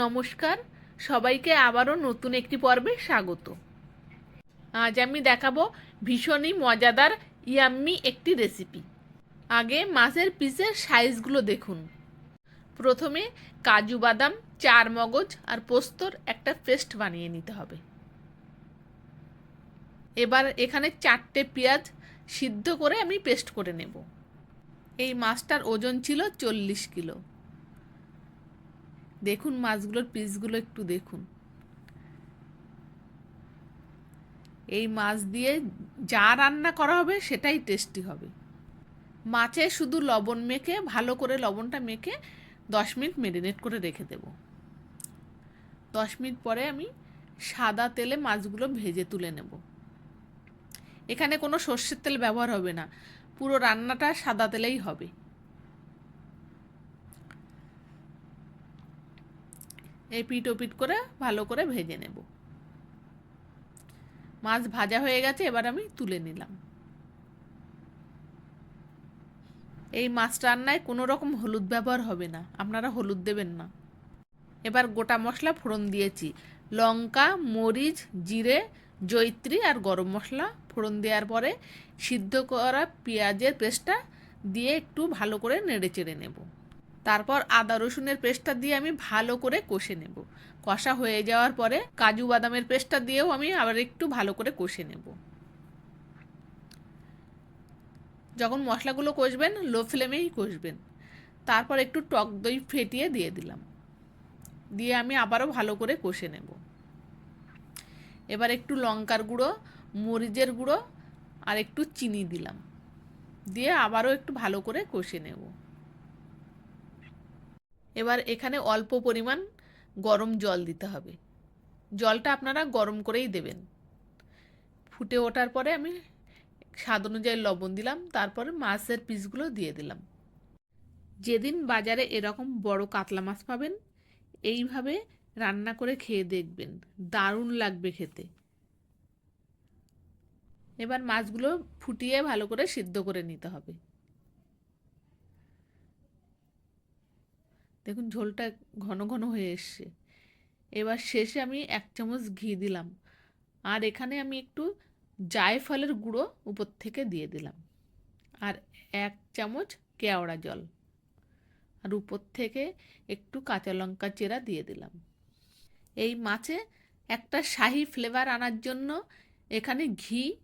নমস্কার, সবাইকে আবারও নতুন একটি পর্বে স্বাগত। আজ আমি দেখাবো ভীষণই মজাদার, ইয়াম্মি একটি রেসিপি আগে মাছের পিসের সাইজগুলো দেখুন। প্রথমে কাজু বাদাম, চার মগজ আর পোস্তর একটা পেস্ট বানিয়ে নিতে হবে। এবার এখানে চারটে পেঁয়াজ সিদ্ধ করে আমি পেস্ট করে নেব। এই মাছটার ওজন ছিল চল্লিশ কিলো। দেখুন মাছগুলোর পিসগুলো একটু দেখুন। এই মাছ দিয়ে যা রান্না করা হবে সেটাই টেস্টি হবে। মাছে শুধু লবণ মেখে, ভালো করে লবণটা মেখে দশ মিনিট মেরিনেট করে রেখে দেব। দশ মিনিট পরে আমি সাদা তেলে মাছগুলো ভেজে তুলে নেব। এখানে কোনো সর্ষের তেল ব্যবহার হবে না। পুরো রান্নাটা সাদা তেলেই হবে। এই পিট করে ভালো করে ভেজে নেব। মাছ ভাজা হয়ে গেছে, এবার আমি তুলে নিলাম। এই মাছ রান্নায় কোনো রকম হলুদ ব্যবহার হবে না, আপনারা হলুদ দেবেন না। এবার গোটা মশলা ফোড়ন দিয়েছি। লঙ্কা, মরিচ, জিরে জৈত্রী আর গরম মশলা ফোড়ন দেওয়ার পরে সিদ্ধ করা পেঁয়াজের পেস্টটা দিয়ে একটু ভালো করে নেড়ে চেড়ে নেব। তারপর আদা রসুনের পেস্টটা দিয়ে আমি ভালো করে কষে নেব। কষা হয়ে যাওয়ার পরে কাজু বাদামের পেস্টটা দিয়েও আমি আবার একটু ভালো করে কষে নেব। যখন মশলাগুলো কষবেন, লো ফ্লেমেই কষবেন। তারপর একটু টক দই ফেটিয়ে দিয়ে দিলাম। দিয়ে আমি আবারও ভালো করে কষে নেব। এবার একটু লঙ্কার গুঁড়ো, মরিচের গুঁড়ো আর একটু চিনি দিলাম। দিয়ে আবারও একটু ভালো করে কষে নেব। এবার এখানে অল্প পরিমাণ গরম জল দিতে হবে। জলটা আপনারা গরম করেই দেবেন। ফুটে ওঠার পরে আমি স্বাদ অনুযায়ী লবণ দিলাম, তারপরে মাছের পিসগুলো দিয়ে দিলাম। যেদিন বাজারে এরকম বড় কাতলা মাছ পাবেন, এইভাবে রান্না করে খেয়ে দেখবেন। দারুণ লাগবে খেতে। এবার মাছগুলো ফুটিয়ে ভালো করে সিদ্ধ করে নিতে হবে। দেখুন ঝোলটা ঘন ঘন হয়ে এসছে। এবার শেষে আমি এক চামচ ঘি দিলাম। আর এখানে আমি একটু জায়ফলের গুঁড়ো উপর থেকে দিয়ে দিলাম। আর এক চামচ কেওড়া জল। আর উপর থেকে একটু কাঁচা লঙ্কা চেরা দিয়ে দিলাম। এই মাছে একটা শাহি ফ্লেভার আনার জন্য এখানে ঘি,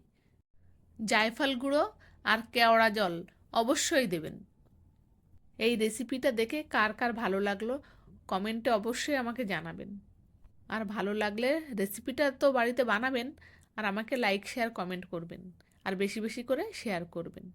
জায়ফল গুঁড়ো আর কেওড়া জল অবশ্যই দেবেন। এই রেসিপিটা দেখে কার কার ভালো লাগল, কমেন্টে অবশ্যই আমাকে জানাবেন। আর ভালো লাগলে রেসিপিটা তো বাড়িতে বানাবেন, আর আমাকে লাইক শেয়ার কমেন্ট করবেন। আর বেশি বেশি করে শেয়ার করবেন।